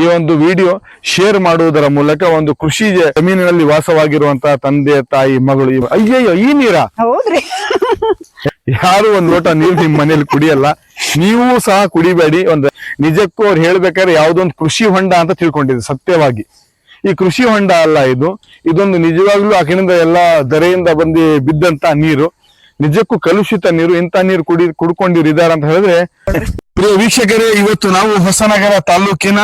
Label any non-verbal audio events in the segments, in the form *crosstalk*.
ಈ ಒಂದು video share ಮಾಡುವುದರ ಮೂಲಕ ಒಂದು ಕೃಷಿ ಜಮೀನಿನಲ್ಲಿ ವಾಸವಾಗಿರುವಂತಹ ತಂದೆ ತಾಯಿ ಮಗಳು ಇವ- ಅಯ್ಯಯ್ಯೋ ಈ ನೀರ? ಹೌದ್ರಿ. ಯಾರು ಒಂದ್ ಲೋಟ ನೀರು ನಿಮ್ ಮನೇಲಿ ಕುಡಿಯಲ್ಲ? ನೀವು ಸಹ ಕುಡಿಬೇಡಿ. ಒಂದು ನಿಜಕ್ಕೂ ಅವ್ರು ಹೇಳ್ಬೇಕಾದ್ರೆ ಯಾವ್ದೊಂದು ಕೃಷಿ ಹೊಂಡ ಅಂತ ತಿಳ್ಕೊಂಡಿದೆ ಸತ್ಯವಾಗಿ. ಈ ಕೃಷಿ ಹೊಂಡ ಅಲ್ಲ ಇದು. ಇದೊಂದು ನಿಜವಾಗ್ಲೂ ಆ ಕಡೆಯಿಂದ ಎಲ್ಲಾ ದರೆಯಿಂದ ಬಂದು ಬಿದ್ದಂತ ನೀರು. ನಿಜಕ್ಕೂ ಕಲುಷಿತ ನೀರು. ಇಂತ ನೀರು ಕುಡಿ ಕುಡ್ಕೊಂಡಿರಿದಾರ ಅಂತ ಹೇಳಿದ್ರೆ ಪ್ರಿಯ ವೀಕ್ಷಕರೇ ಇವತ್ತು ನಾವು ಹೊಸನಗರ ತಾಲೂಕಿನ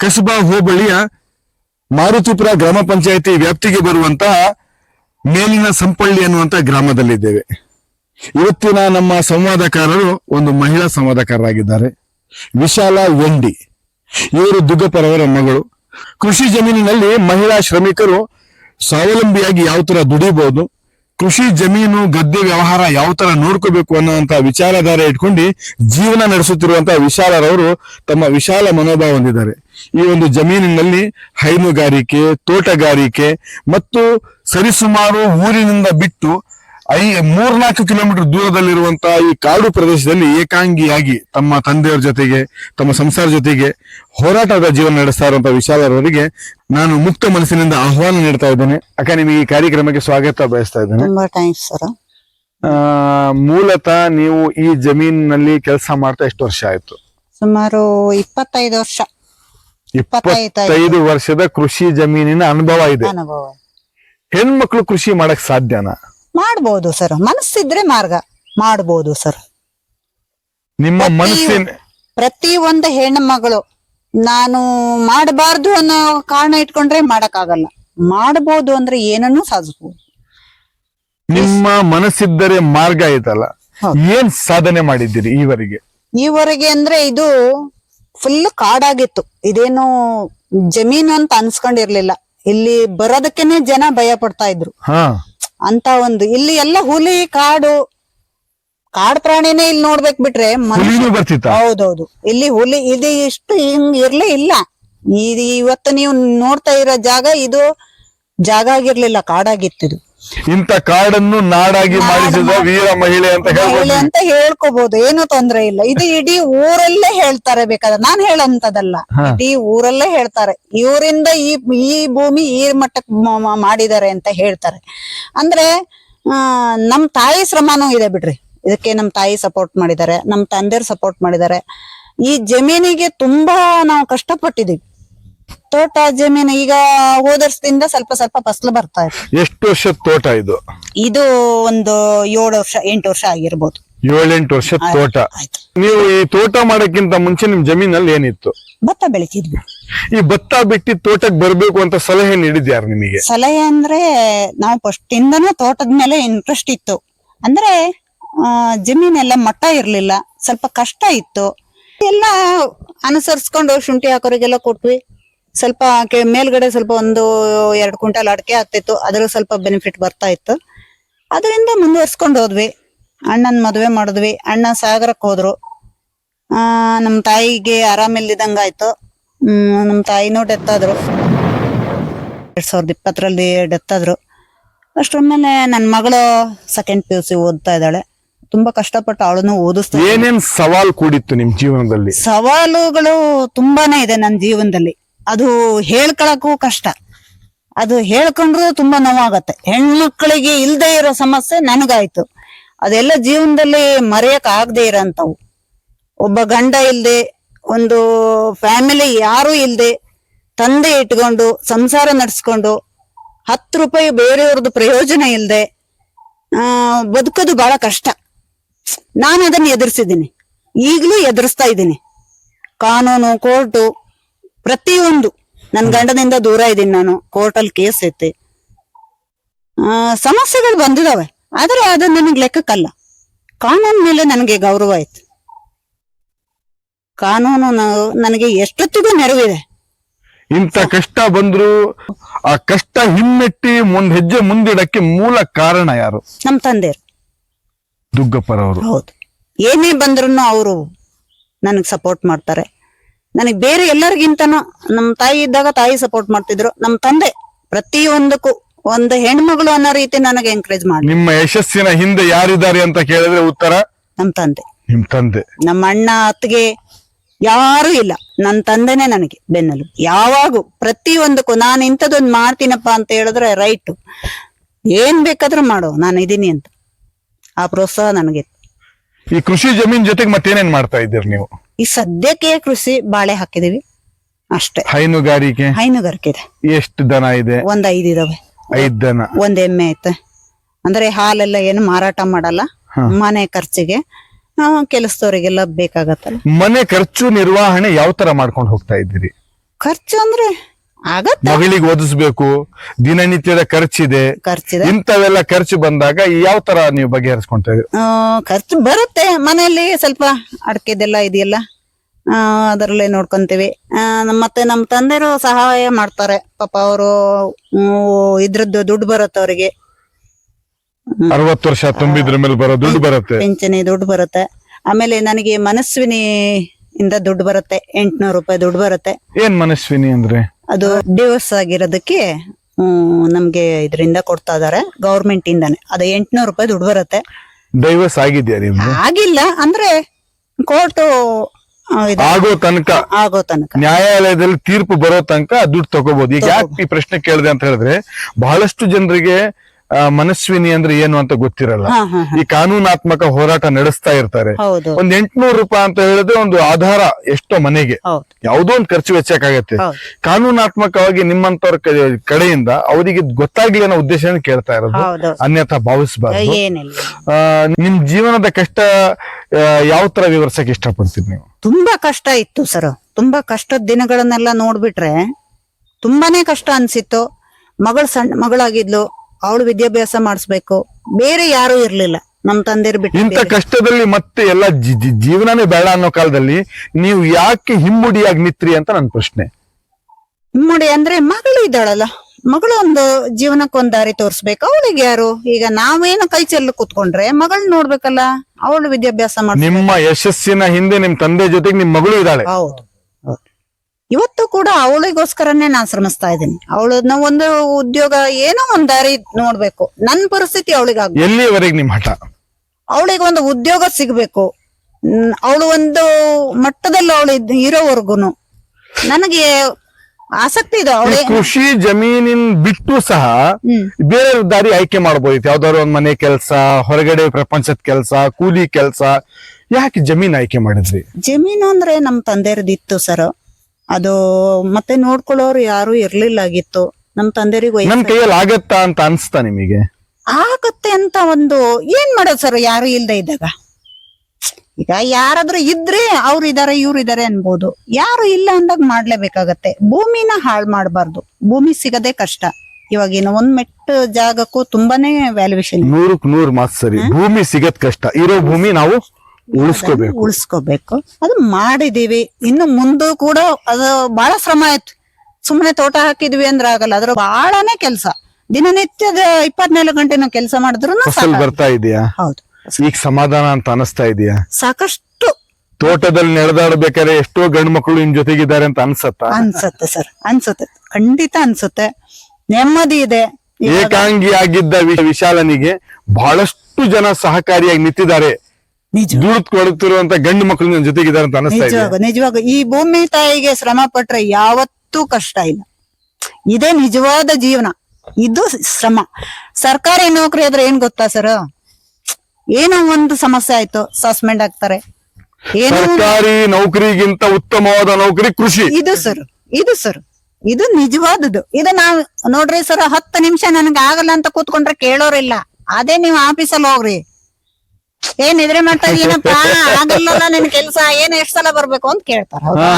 ಕಸಬಾ ಹೋಬಳಿಯ ಮಾರುತಿಪುರ ಗ್ರಾಮ ಪಂಚಾಯಿತಿ ವ್ಯಾಪ್ತಿಗೆ ಬರುವಂತಹ ಮೇಲಿನ ಸಂಪಳ್ಳಿ ಅನ್ನುವಂತ ಗ್ರಾಮದಲ್ಲಿದ್ದೇವೆ. ಇವತ್ತಿನ ನಮ್ಮ ಸಂವಾದಕಾರರು ಒಂದು ಮಹಿಳಾ ಸಂವಾದಕಾರರಾಗಿದ್ದಾರೆ. ವಿಶಾಲ ವೆಂಡಿ. ಇವರು ದುಗ್ಗಪ್ಪರವರ ಮಗಳು. ಕೃಷಿ ಜಮೀನಿನಲ್ಲಿ ಮಹಿಳಾ ಶ್ರಮಿಕರು ಸ್ವಾವಲಂಬಿಯಾಗಿ ಯಾವ ತರ ದುಡಿಬಹುದು ಕೃಷಿ ಜಮೀನು, ಗದ್ದೆ ವ್ಯವಹಾರ ಯಾವ ತರ ನೋಡ್ಕೋಬೇಕು ಅನ್ನುವಂತ ವಿಚಾರಧಾರೆ ಇಟ್ಕೊಂಡು ಜೀವನ ನಡೆಸುತ್ತಿರುವಂತಹ ವಿಶಾಲರವರು ತಮ್ಮ ವಿಶಾಲ ಮನೋಭಾವ ಹೊಂದಿದ್ದಾರೆ. ಈ ಒಂದು ಜಮೀನಿನಲ್ಲಿ ಹೈನುಗಾರಿಕೆ ತೋಟಗಾರಿಕೆ ಮತ್ತು ಸರಿಸುಮಾರು ಊರಿನಿಂದ ಬಿಟ್ಟು ಐ ಮೂರ್ನಾಲ್ಕು ಕಿಲೋಮೀಟರ್ ದೂರದಲ್ಲಿರುವಂತಹ ಈ ಕಾಡು ಪ್ರದೇಶದಲ್ಲಿ ಏಕಾಂಗಿಯಾಗಿ ತಮ್ಮ ತಂದೆಯವರ ಜೊತೆಗೆ ತಮ್ಮ ಸಂಸಾರ ಜೊತೆಗೆ ಹೋರಾಟದ ಜೀವನ ನಡೆಸ್ತಾ ಇರುವಂತಹ ವಿಶಾಲರವರಿಗೆ ನಾನು ಮುಕ್ತ ಮನಸ್ಸಿನಿಂದ ಆಹ್ವಾನ ನೀಡ್ತಾ ಇದ್ದೇನೆ. ಅಕ್ಕ ನಿಮಗೆ ಈ ಕಾರ್ಯಕ್ರಮಕ್ಕೆ ಸ್ವಾಗತ ಬಯಸ್ತಾ ಇದ್ದೇನೆ. ಮೂಲತಃ ನೀವು ಈ ಜಮೀನಿನಲ್ಲಿ ಕೆಲಸ ಮಾಡ್ತಾ ಎಷ್ಟು ವರ್ಷ ಆಯ್ತು? ಸುಮಾರು ಇಪ್ಪತ್ತೈದು ವರ್ಷ. ಇಪ್ಪತ್ತೈದು ವರ್ಷದ ಕೃಷಿ ಜಮೀನಿನ ಅನುಭವ ಇದೆ. ಅನುಭವ. ಹೆಣ್ಮಕ್ಳು ಕೃಷಿ ಮಾಡಕ್ ಸಾಧ್ಯನಾ? ಮಾಡ್ಬೋದು ಸರ್. ಮನಸ್ಸಿದ್ರೆ ಮಾರ್ಗ. ಮಾಡ್ಬೋದು ಸರ್. ನಿಮ್ಮ ಮನಸ್ಸಿನ ಪ್ರತಿ ಒಂದು ಹೆಣ್ಮಗಳು ನಾನು ಮಾಡಬಾರ್ದು ಅನ್ನೋ ಕಾರಣ ಇಟ್ಕೊಂಡ್ರೆ ಮಾಡಕ್ಕಾಗಲ್ಲ. ಮಾಡಬಹುದು ಅಂದ್ರೆ ಏನನ್ನು ಸಾಧಿಸಬಹುದು ನಿಮ್ಮ ಮನಸ್ಸಿದ್ದರೆ ಮಾರ್ಗ ಐತಲ್ಲ. ಏನ್ ಸಾಧನೆ ಮಾಡಿದ್ದೀರಿ ಈವರೆಗೆ? ಈವರೆಗೆ ಅಂದ್ರೆ ಇದು ಫುಲ್ ಕಾಡಾಗಿತ್ತು. ಇದೇನು ಜಮೀನು ಅಂತ ಅನ್ಸ್ಕೊಂಡಿರ್ಲಿಲ್ಲ. ಇಲ್ಲಿ ಬರೋದಕ್ಕೇನೆ ಜನ ಭಯ ಪಡ್ತಾ ಇದ್ರು. ಹಾ. ಅಂತ ಒಂದು ಇಲ್ಲಿ ಎಲ್ಲ ಹುಲಿ ಕಾಡು ಕಾಡ್ ಪ್ರಾಣಿನೇ ಇಲ್ಲಿ ನೋಡ್ಬೇಕ್ ಬಿಟ್ರೆ ಮನುಷ್ಯ ಹುಲಿನೂ ಬರ್ತಿತ್ತ? ಹೌದೌದು. ಇಲ್ಲಿ ಹುಲಿ ಇದು ಇಷ್ಟು ಹಿಂಗ್ ಇರ್ಲೇ ಇಲ್ಲ. ಇದು ಇವತ್ತು ನೀವು ನೋಡ್ತಾ ಇರೋ ಜಾಗ ಇದು ಜಾಗ ಆಗಿರ್ಲಿಲ್ಲ ಕಾಡಾಗಿತ್ತಿದು ಇಂಥ ಕಾಡನ್ನು ನಾಡಾಗಿ ಮಾಡಿಸಿದ ವೀರ ಮಹಿಳೆ ಅಂತ ಮಹಿಳೆ ಅಂತ ಹೇಳ್ಕೋಬಹುದು ಏನು ತೊಂದ್ರೆ ಇಲ್ಲ. ಇದು ಇಡೀ ಊರಲ್ಲೇ ಹೇಳ್ತಾರೆ ಬೇಕಾದ್ರೆ. ನಾನ್ ಹೇಳಂತದಲ್ಲ. ಇಡೀ ಊರಲ್ಲೇ ಹೇಳ್ತಾರೆ. ಇವರಿಂದ ಈ ಈ ಭೂಮಿ ಈ ಮಟ್ಟಕ್ಕೆ ಮ- ಮ- ಮಾಡಿದ್ದಾರೆ ಅಂತ ಹೇಳ್ತಾರೆ. ಅಂದ್ರೆ ಆ ನಮ್ ತಾಯಿ ಶ್ರಮನೂ ಇದೆ ಬಿಡ್ರಿ. ಇದಕ್ಕೆ ನಮ್ ತಾಯಿ ಸಪೋರ್ಟ್ ಮಾಡಿದ್ದಾರೆ ನಮ್ ತಂದೆಯರ್ ಸಪೋರ್ಟ್ ಮಾಡಿದ್ದಾರೆ. ಈ ಜಮೀನಿಗೆ ತುಂಬಾ ನಾವು ಕಷ್ಟಪಟ್ಟಿದೀವಿ ತೋಟ ಜಮೀನು ಈಗ ಹೋದರ್ಸದಿಂದ ಸ್ವಲ್ಪ ಸ್ವಲ್ಪ ಫಸಲು ಬರ್ತಾ ಇದೆ. ಎಷ್ಟು ವರ್ಷದ ತೋಟ ಇದು? ಇದು ಒಂದು ಏಳು ವರ್ಷ ಎಂಟು ವರ್ಷ ಆಗಿರ್ಬೋದು. ಏಳೆಂಟು ವರ್ಷದ ತೋಟ. ಆಯ್ತು. ನೀವು ಈ ತೋಟ ಮಾಡಕ್ಕಿಂತ ಮುಂಚೆ ನಿಮ್ ಜಮೀನಲ್ಲಿ ಏನಿತ್ತು? ಭತ್ತ ಬೆಳಿತಿದ್ವಿ. ಈ ಭತ್ತ ಬಿಟ್ಟಿ ತೋಟಕ್ಕೆ ಬರ್ಬೇಕು ಅಂತ ಸಲಹೆ ನೀಡಿದ್ಯಾರು ನಿಮಗೆ? ಸಲಹೆ ಅಂದ್ರೆ ನಾವು ಫಸ್ಟ್ ಇಂದನೂ ತೋಟದ ಮೇಲೆ ಇಂಟ್ರೆಸ್ಟ್ ಇತ್ತು. ಅಂದ್ರೆ ಆ, ಜಮೀನೆಲ್ಲ ಮಟ್ಟ ಇರ್ಲಿಲ್ಲ. ಸ್ವಲ್ಪ ಕಷ್ಟ ಇತ್ತು. ಎಲ್ಲ ಅನುಸರಿಸ್ಕೊಂಡು ಶುಂಠಿ ಹಾಕೋರಿಗೆಲ್ಲ ಕೊಟ್ವಿ. ಸ್ವಲ್ಪ ಮೇಲ್ಗಡೆ ಸ್ವಲ್ಪ ಒಂದು ಎರಡು ಕ್ವಿಂಟಲ್ ಅಡಿಕೆ ಆಗ್ತಿತ್ತು. ಅದ್ರ ಸ್ವಲ್ಪ ಬೆನಿಫಿಟ್ ಬರ್ತಾ ಇತ್ತು. ಅದರಿಂದ ಮುಂದುವರ್ಸ್ಕೊಂಡು ಹೋದ್ವಿ. ಅಣ್ಣನ ಮದುವೆ ಮಾಡಿದ್ವಿ. ಅಣ್ಣ ಸಾಗರಕ್ಕೆ ಹೋದ್ರು. ಆ ನಮ್ಮ ತಾಯಿಗೆ ಆರಾಮಿಲ್ಲದಂಗಾಯ್ತು ಹ್ಮ್ ನಮ್ಮ ತಾಯಿನೂ ಡೆತ್ ಆದ್ರು ಎರಡ್ ಸಾವಿರದ ಇಪ್ಪತ್ತರಲ್ಲಿ ಡೆತ್ ಆದ್ರು ಅಷ್ಟರ ಮೇಲೆ ನನ್ನ ಮಗಳು ಸೆಕೆಂಡ್ ಪಿ ಯು ಸಿ ಓದ್ತಾ ಇದ್ದಾಳೆ. ತುಂಬಾ ಕಷ್ಟಪಟ್ಟು ಅವಳನ್ನು ಓದಿಸ್ತಾ. ಏನೇನ್ ಸವಾಲ್ ಕೂಡಿತ್ತು ನಿಮ್ ಜೀವನದಲ್ಲಿ? ಸವಾಲುಗಳು ತುಂಬಾನೇ ಇದೆ ನನ್ನ ಜೀವನದಲ್ಲಿ. ಅದು ಹೇಳ್ಕೊಳಕ್ಕೂ ಕಷ್ಟ. ಅದು ಹೇಳ್ಕೊಂಡ್ರು ತುಂಬಾ ನೋವಾಗತ್ತೆ. ಹೆಣ್ಮಕ್ಳಿಗೆ ಇಲ್ದೆ ಇರೋ ಸಮಸ್ಯೆ ನನಗಾಯ್ತು. ಅದೆಲ್ಲ ಜೀವನದಲ್ಲಿ ಮರೆಯಕ್ ಆಗದೆ ಇರೋಂಥವು. ಒಬ್ಬ ಗಂಡ ಇಲ್ದೆ, ಒಂದು ಫ್ಯಾಮಿಲಿ ಯಾರು ಇಲ್ದೆ, ತಂದೆ ಇಟ್ಕೊಂಡು, ಸಂಸಾರ ನಡೆಸ್ಕೊಂಡು, ಹತ್ತು ರೂಪಾಯಿ ಬೇರೆಯವ್ರದ್ದು ಪ್ರಯೋಜನ ಇಲ್ಲದೆ ಬದುಕೋದು ಬಹಳ ಕಷ್ಟ. ನಾನು ಅದನ್ನ ಎದುರಿಸಿದ್ದೀನಿ. ಈಗಲೂ ಎದುರಿಸ್ತಾ ಇದ್ದೀನಿ. ಕಾನೂನು, ಕೋರ್ಟು ಪ್ರತಿಯೊಂದು. ನನ್ನ ಗಂಡನಿಂದ ದೂರ ಇದ್ದೀನಿ ನಾನು. ಕೋರ್ಟಲ್ಲಿ ಕೇಸ್ ಐತೆ. ಆ, ಸಮಸ್ಯೆಗಳು ಬಂದಿದಾವೆ. ಆದ್ರೆ ಅದು ನನಗೆ ಲೆಕ್ಕಕ್ಕಲ್ಲ. ಕಾನೂನ್ ಮೇಲೆ ನನಗೆ ಗೌರವ ಆಯ್ತು ಕಾನೂನು ನನಗೆ ಎಷ್ಟೊತ್ತಿಗೂ ನೆರವಿದೆ. ಇಂಥ ಕಷ್ಟ ಬಂದ್ರು ಆ ಕಷ್ಟ ಹಿಮ್ಮೆಟ್ಟಿ ಮುಂದ್ ಹೆಜ್ಜೆ ಮುಂದಿಡಕ್ಕೆ ಮೂಲ ಕಾರಣ ಯಾರು? ನಮ್ಮ ತಂದೆಯರು. ದುಗ್ಗಪ್ಪರವರು. ಹೌದು. ಏನೇ ಬಂದ್ರು ಅವರು ನನಗೆ ಸಪೋರ್ಟ್ ಮಾಡ್ತಾರೆ. ನನಗೆ ಬೇರೆ ಎಲ್ಲರಿಗಿಂತನೂ ನಮ್ಮ ತಾಯಿ ಇದ್ದಾಗ ತಾಯಿ ಸಪೋರ್ಟ್ ಮಾಡ್ತಿದ್ರು. ನಮ್ಮ ತಂದೆ ಪ್ರತಿಯೊಂದಕ್ಕೂ ಒಂದು ಹೆಣ್ಮಗಳು ಅನ್ನೋ ರೀತಿ ನನಗೆ ಎನ್ಕರೇಜ್ ಮಾಡಿ ನಿಮ್ಮ ಯಶಸ್ಸಿನ ಹಿಂದೆ ಯಾರಿದ್ದಾರೆ ಅಂತ ಕೇಳಿದ್ರೆ ಉತ್ತರ? ನಮ್ಮ ತಂದೆ. ನಿಮ್ ತಂದೆ. ನಮ್ಮ ಅಣ್ಣ ಅತ್ತಿಗೆ ಯಾರು ಇಲ್ಲ. ನನ್ನ ತಂದೆನೆ ನನಗೆ ಬೆನ್ನಲು ಯಾವಾಗೂ ಪ್ರತಿಯೊಂದಕ್ಕೂ ನಾನು ಇಂಥದ್ದೊಂದು ಮಾಡ್ತೀನಪ್ಪ ಅಂತ ಹೇಳಿದ್ರೆ ರೈಟ್. ಏನ್ ಬೇಕಾದ್ರೂ ಮಾಡೋ ನಾನು ಇದೀನಿ ಅಂತ. ಆ ಪ್ರೋತ್ಸಾಹ ನನಗೆ. ಈ ಕೃಷಿ ಜಮೀನ್ ಜೊತೆಗೆ ಮತ್ತೇನೇನ್ ಮಾಡ್ತಾ ಇದ್ದೀರಿ ನೀವು? ಈ ಸದ್ಯಕ್ಕೆ ಕೃಷಿ ಬಾಳೆ ಹಾಕಿದೀವಿ ಅಷ್ಟೇ. ಹೈನುಗಾರಿಕೆ? ಹೈನುಗಾರಿಕೆ ಇದೆ. ಎಷ್ಟು ದನ ಇದೆ? ಒಂದ್ ಐದ್ ಇದಾವೆ. ಐದ್ ದನ. ಒಂದ್ ಎಮ್ಮೆ ಐತೆ. ಅಂದ್ರೆ ಹಾಲೆಲ್ಲ ಏನು ಮಾರಾಟ ಮಾಡಲ್ಲ. ಮನೆ ಖರ್ಚಿಗೆ ಆ, ಕೆಲಸದವರಿಗೆಲ್ಲ ಬೇಕಾಗತ್ತಲ್ಲ. ಮನೆ ಖರ್ಚು ನಿರ್ವಹಣೆ ಯಾವ ತರ ಮಾಡ್ಕೊಂಡು ಹೋಗ್ತಾ ಇದ್ದೀರಿ? ಖರ್ಚು ಅಂದ್ರೆ ಆಗತ್ತೆ. ಮಗಳಿಗೆ ಓದಿಸ್ಬೇಕು ದಿನನಿತ್ಯದ ಖರ್ಚಿದೆ. ಖರ್ಚಿದೆ. ಇಂಥವೆಲ್ಲ ಖರ್ಚು ಬಂದಾಗ ಯಾವ ತರ ನೀವು ಬಗೆಹರಿಸ್ಕೊಂತೀವಿ ಆ, ಖರ್ಚು ಬರುತ್ತೆ. ಮನೆಯಲ್ಲಿ ಸ್ವಲ್ಪ ಅಡಕೆದೆಲ್ಲ ಇದೆಯಲ್ಲ ಆ, ಅದರಲ್ಲೇ ನೋಡ್ಕೊಂತೀವಿ. ಆ, ಮತ್ತೆ ನಮ್ಮ ತಂದೆರು ಸಹಾಯ ಮಾಡ್ತಾರೆ. ಪಾಪ ಅವರು ಇದ್ರದ್ದು ದುಡ್ಡು ಬರುತ್ತೆ ಅವರಿಗೆ. ಅರವತ್ತು ವರ್ಷ ತುಂಬಿದ್ರ ಮೇಲೆ ಬರೋ ದುಡ್ಡು ಬರುತ್ತೆ. ಪಿಂಚಣಿ ದುಡ್ಡು ಬರುತ್ತೆ. ಆಮೇಲೆ ನನಗೆ ಮನಸ್ವಿನಿ ಇಂದ ದುಡ್ಡು ಬರುತ್ತೆ ಎಂಟ್ನೂರು ರೂಪಾಯಿ ದುಡ್ಡು ಬರುತ್ತೆ. ಏನ್ ಮನಸ್ವಿನಿ ಅಂದ್ರೆ? ಅದು ಡಿವೋರ್ಸ್ ಆಗಿರೋದಕ್ಕೆ ಹ್ಮ್, ನಮ್ಗೆ ಇದರಿಂದ ಕೊಡ್ತಾ ಇದಾರೆ ಗೌರ್ಮೆಂಟ್ ಇಂದಾನೆ. ಅದು ಎಂಟ್ನೂರು ರೂಪಾಯಿ ದುಡ್ಡು ಬರುತ್ತೆ. ಡೈವರ್ಸ್ ಆಗಿದ್ಯಾ ನಿಮ್ದು? ಆಗಿಲ್ಲ ಅಂದ್ರೆ ಕೋರ್ಟ್ ಆಗೋ ತನಕ. ಆಗೋ ತನಕ. ನ್ಯಾಯಾಲಯದಲ್ಲಿ ತೀರ್ಪು ಬರೋ ತನಕ ದುಡ್ಡು ತಗೋಬಹುದು ಈಗ ಯಾಕೆ ಈ ಪ್ರಶ್ನೆ ಕೇಳಿದೆ ಅಂತ ಹೇಳಿದ್ರೆ ಬಹಳಷ್ಟು ಜನರಿಗೆ ಮನಸ್ವಿನಿ ಅಂದ್ರೆ ಏನು ಅಂತ ಗೊತ್ತಿರಲ್ಲ. ಈ ಕಾನೂನಾತ್ಮಕ ಹೋರಾಟ ನಡೆಸ್ತಾ ಇರ್ತಾರೆ. ಒಂದ್ ಎಂಟ್ನೂರು ರೂಪಾಯಿ ಅಂತ ಹೇಳಿದ್ರೆ ಒಂದು ಆಧಾರ ಎಷ್ಟೋ ಮನೆಗೆ. ಯಾವುದೋ ಒಂದು ಖರ್ಚು ವೆಚ್ಚಕ್ಕಾಗತ್ತೆ. ಕಾನೂನಾತ್ಮಕವಾಗಿ ನಿಮ್ಮಂತವ್ರ ಕಡೆಯಿಂದ ಅವರಿಗೆ ಗೊತ್ತಾಗ್ಲಿ ಅನ್ನೋ ಉದ್ದೇಶ ಕೇಳ್ತಾ ಇರೋದು. ಅನ್ಯಥಾ ಭಾವಿಸಬಾರ್ದು. ನಿಮ್ ಜೀವನದ ಕಷ್ಟ ಯಾವ ತರ ವಿವರಿಸಕ್ ಇಷ್ಟಪಡ್ತೀರಿ ನೀವು? ತುಂಬಾ ಕಷ್ಟ ಇತ್ತು ಸರ್. ತುಂಬಾ ಕಷ್ಟದ ದಿನಗಳನ್ನೆಲ್ಲ ನೋಡ್ಬಿಟ್ರೆ ತುಂಬಾನೇ ಕಷ್ಟ ಅನ್ಸಿತ್ತು. ಮಗಳು ಸಣ್ಣ ಮಗಳಾಗಿದ್ಲು. ಅವಳು ವಿದ್ಯಾಭ್ಯಾಸ ಮಾಡಿಸ್ಬೇಕು. ಬೇರೆ ಯಾರು ಇರ್ಲಿಲ್ಲ. ನಮ್ ತಂದೆರ್ ಬಿಟ್ಟು ಇಂಥ ಬೇರೆ. ಕಷ್ಟದಲ್ಲಿ ಮತ್ತೆ ಎಲ್ಲ ಜಿ- ಜಿ- ಜೀವನನೇ ಬೇಡ ಅನ್ನೋ ಕಾಲದಲ್ಲಿ ನೀವು ಯಾಕೆ ಹಿಮ್ಮುಡಿಯಾಗಿ ನಿತ್ರಿ ಅಂತ ನನ್ನ ಪ್ರಶ್ನೆ. ಹಿಮ್ಮುಡಿ ಅಂದ್ರೆ ಮಗಳು ಇದ್ದಾಳಲ್ಲ. ಮಗಳು ಒಂದು ಜೀವನಕ್ಕೊಂದ್ ದಾರಿ ತೋರ್ಸ್ಬೇಕು. ಅವಳಿಗೆ ಯಾರು? ಈಗ ನಾವೇನು ಕೈ ಚೆಲ್ಲ ಕೂತ್ಕೊಂಡ್ರೆ ಮಗಳ್ ನೋಡ್ಬೇಕಲ್ಲ ಅವಳು ವಿದ್ಯಾಭ್ಯಾಸ ಮಾಡ್ ನಿಮ್ಮ ಯಶಸ್ಸಿನ ಹಿಂದೆ ನಿಮ್ ತಂದೆ ಜೊತೆಗೆ ನಿಮ್ ಮಗಳು ಇದ್ದಾಳೆ. ಹೌದು. ಇವತ್ತು ಕೂಡ ಅವಳಿಗೋಸ್ಕರನೇ ನಾನು ಶ್ರಮಿಸ್ತಾ ಇದ್ದೀನಿ. ಅವಳನ್ನ ಒಂದು ಉದ್ಯೋಗ ಏನೋ ಒಂದ್ ದಾರಿ ನೋಡ್ಬೇಕು. ನನ್ ಪರಿಸ್ಥಿತಿ ಅವಳಿಗಾಗ ಎಲ್ಲಿವರೆಗೆ ನಿಮ್ಮ ಹಠ? ಅವಳಿಗೆ ಒಂದು ಉದ್ಯೋಗ ಸಿಗ್ಬೇಕು. ಅವಳು ಒಂದು ಮಟ್ಟದಲ್ಲಿ ಅವಳು ಇರೋವರೆಗೂ ನನಗೆ ಆಸಕ್ತಿ ಇದೆ ಈ ಕೃಷಿ ಜಮೀನಿನ ಬಿಟ್ಟು ಸಹ ಬೇರೆ ದಾರಿ ಆಯ್ಕೆ ಮಾಡಬಹುದು ಯಾವ್ದಾದ್ರು ಒಂದ್ ಮನೆ ಕೆಲಸ ಹೊರಗಡೆ ಪ್ರಪಂಚದ ಕೆಲಸ ಕೂಲಿ ಕೆಲಸ. ಯಾಕೆ ಜಮೀನ್ ಆಯ್ಕೆ ಮಾಡಿದ್ರಿ? ಜಮೀನು ಅಂದ್ರೆ ನಮ್ ತಂದೆಯರದಿತ್ತು ಸರ್. ಅದು ಮತ್ತೆ ನೋಡ್ಕೊಳ್ಳೋರು ಯಾರು ಇರ್ಲಿಲ್ಲ ಆಗಿತ್ತು ನಮ್ ತಂದೆರಿಗೆ ಆಗತ್ತ ಕೈಯಲ್ಲಿ ಆಗತ್ತಾ ಅಂತ ಅನ್ಸ್ತಾ ನಿಮಗೆ? ಆಗತ್ತೆ ಅಂತ ಒಂದು ಏನ್ ಮಾಡೋದು ಸರ್ ಯಾರು ಇಲ್ದೆ ಇದ್ದಾಗ? ಈಗ ಯಾರಾದ್ರೂ ಇದ್ರೆ ಅವ್ರು ಇದಾರೆ ಇವ್ರು ಇದಾರೆ ಅನ್ಬೋದು. ಯಾರು ಇಲ್ಲ ಅಂದಾಗ ಮಾಡ್ಲೇಬೇಕಾಗತ್ತೆ. ಭೂಮಿನ ಹಾಳ್ ಮಾಡಬಾರ್ದು. ಭೂಮಿ ಸಿಗದೆ ಕಷ್ಟ. ಇವಾಗಿನ ಒಂದ್ ಮೆಟ್ಟ ಜಾಗಕ್ಕೂ ತುಂಬಾನೇ ವ್ಯಾಲ್ಯೂಷನ್ ನೂರಕ್ ನೂರ್ ಮಾತು ಸರಿ. ಭೂಮಿ ಸಿಗದ್ ಕಷ್ಟ. ಇರೋ ಭೂಮಿ ನಾವು ಉಳಿಸ್ಕೋಬೇಕು. ಉಳಿಸ್ಕೋಬೇಕು. ಅದು ಮಾಡಿದೀವಿ ಇನ್ನು ಮುಂದೆ ಕೂಡ ಅದು ಬಹಳ ಶ್ರಮ ಆಯ್ತು. ಸುಮ್ಮನೆ ತೋಟ ಹಾಕಿದ್ವಿ ಅಂದ್ರೆ ಆಗಲ್ಲ. ಅದ್ರ ಬಹಳನೇ ಕೆಲಸ. ದಿನನಿತ್ಯದ ಇಪ್ಪತ್ನಾಲ್ಕು ಗಂಟೆ ಕೆಲಸ ಮಾಡಿದ್ರು ಫಸಲ್ ಬರ್ತಾ ಇದೆಯಾ? ಹೌದು. ಈಗ ಸಮಾಧಾನ ಅಂತ ಅನಿಸ್ತಾ ಇದೆಯಾ? ಸಾಕಷ್ಟು. ತೋಟದಲ್ಲಿ ನಡೆದಾಡ್ಬೇಕಾದ್ರೆ ಎಷ್ಟೋ ಗಂಡು ಮಕ್ಕಳು ನಿಮ್ ಜೊತೆಗಿದ್ದಾರೆ ಅಂತ ಅನ್ಸತ್ತ? ಅನ್ಸತ್ತೆ ಸರ್. ಅನ್ಸುತ್ತೆ. ಖಂಡಿತ ಅನ್ಸುತ್ತೆ. ನೆಮ್ಮದಿ ಇದೆ. ಏಕಾಂಗಿ ಆಗಿದ್ದ ವಿಶಾಲನಿಗೆ ಬಹಳಷ್ಟು ಜನ ಸಹಕಾರಿಯಾಗಿ ನಿಂತಿದ್ದಾರೆ. ದುಡ್ಡು ಕೊಡುತ್ತಿರುವಂತ ಗಂಡು ಮಕ್ಕಳು ನಿಮ್ ಜೊತೆಗಿದ್ದಾರೆ ಅಂತ ಅನಿಸ್ತಾ ಇದೆ ನಿಜವಾಗ ನಿಜವಾಗ ಈ ಭೂಮಿ ತಾಯಿಗೆ ಶ್ರಮ ಪಟ್ರೆ ಯಾವತ್ತೂ ಕಷ್ಟ ಇಲ್ಲ. ಇದೇ ನಿಜವಾದ ಜೀವನ. ಇದು ಶ್ರಮ. ಸರ್ಕಾರಿ ನೌಕರಿ ಆದ್ರೆ ಏನ್ ಗೊತ್ತಾ ಸರ್ ಏನೋ ಒಂದು ಸಮಸ್ಯೆ ಆಯ್ತು ಸಸ್ಪೆಂಡ್ ಆಗ್ತಾರೆ. ಏನೋ ಸರ್ಕಾರಿ ನೌಕರಿಗಿಂತ ಉತ್ತಮವಾದ ನೌಕರಿ ಕೃಷಿ. ಇದು ಸರ್ ಇದು ಸರ್ ಇದು ನಿಜವಾದದ್ದು. ಇದು ನಾವ್ ನೋಡ್ರಿ ಸರ್ ಹತ್ತು ನಿಮಿಷ ನನಗೆ ಆಗಲ್ಲ ಅಂತ ಕೂತ್ಕೊಂಡ್ರೆ ಕೇಳೋರಿಲ್ಲ. ಅದೇ ನೀವು ಆಫೀಸಲ್ಲಿ ಹೋಗ್ರಿ. ಏನ್ ಇದ್ರೆ ಮಾಡ್ತಾ ಏನಪ್ಪಾ? *laughs* ಆಗಲ್ಲ ನಿನ್ ಕೆಲ್ಸ ಏನ್ ಎಷ್ಟ್ ಸಲ ಬರ್ಬೇಕು ಅಂತ ಕೇಳ್ತಾರ ಹೌದಾ?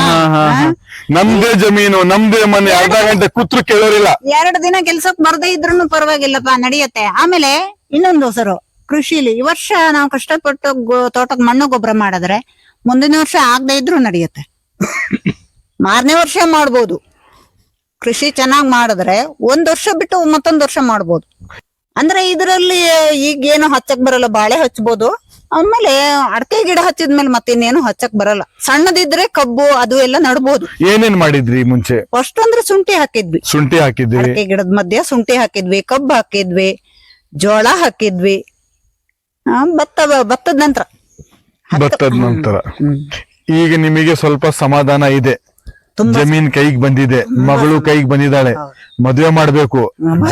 ನಮ್ದೇ ಜಮೀನು ನಮ್ದೇ ಮನೆ ಅರ್ಧ ಗಂಟೆ ಕೂತ್ರು ಕೇಳೋರಿಲ್ಲ. ಎರಡು ದಿನ ಕೆಲ್ಸಕ್ ಬರ್ದೇ ಇದ್ರೂ ಪರವಾಗಿಲ್ಲಪ್ಪ ನಡೆಯತ್ತೆ. ಆಮೇಲೆ ಇನ್ನೊಂದು ಸರು ಕೃಷಿಲಿ. ಈ ವರ್ಷ ನಾವು ಕಷ್ಟಪಟ್ಟು ಗೊ- ತೋಟಕ್ ಮಣ್ಣು ಗೊಬ್ಬರ ಮಾಡಿದ್ರೆ ಮುಂದಿನ ವರ್ಷ ಆಗದೆ ಇದ್ರು ನಡೆಯುತ್ತೆ. ಮಾರನೇ ವರ್ಷ ಮಾಡ್ಬೋದು. ಕೃಷಿ ಚೆನ್ನಾಗ್ ಮಾಡಿದ್ರೆ ಒಂದ್ ವರ್ಷ ಬಿಟ್ಟು ಮತ್ತೊಂದ್ ವರ್ಷ ಮಾಡ್ಬೋದು. ಅಂದ್ರೆ ಇದರಲ್ಲಿ ಈಗ ಏನು ಹಚ್ಚಕ್ ಬರಲ್ಲ ಬಾಳೆ ಹಚ್ಚಬಹುದು ಆಮೇಲೆ ಅಡಕೆ ಗಿಡ ಹಚ್ಚಿದ್ಮೇಲೆ ಮತ್ತಿನ್ನೇನು ಹಚ್ಚಕ್ ಬರಲ್ಲ. ಸಣ್ಣದಿದ್ರೆ ಕಬ್ಬು ಅದು ಎಲ್ಲ ನಡಬಹುದು ಏನೇನ್ ಮಾಡಿದ್ರಿ ಮುಂಚೆ? ಫಸ್ಟ್ ಅಂದ್ರೆ ಶುಂಠಿ ಹಾಕಿದ್ವಿ. ಶುಂಠಿ ಹಾಕಿದ್ವಿ. ಅಡಕೆ ಗಿಡದ ಮಧ್ಯ ಶುಂಠಿ ಹಾಕಿದ್ವಿ ಕಬ್ಬು ಹಾಕಿದ್ವಿ ಜೋಳ ಹಾಕಿದ್ವಿ ಆ, ಭತ್ತ ಭತ್ತದ ನಂತರ. ಭತ್ತದ ನಂತರ. ಈಗ ನಿಮಗೆ ಸ್ವಲ್ಪ ಸಮಾಧಾನ ಇದೆ. ಜಮೀನ್ ಕೈಗೆ ಬಂದಿದೆ ಮಗಳು ಕೈಗೆ ಬಂದಿದ್ದಾಳೆ ಮದುವೆ ಮಾಡ್ಬೇಕು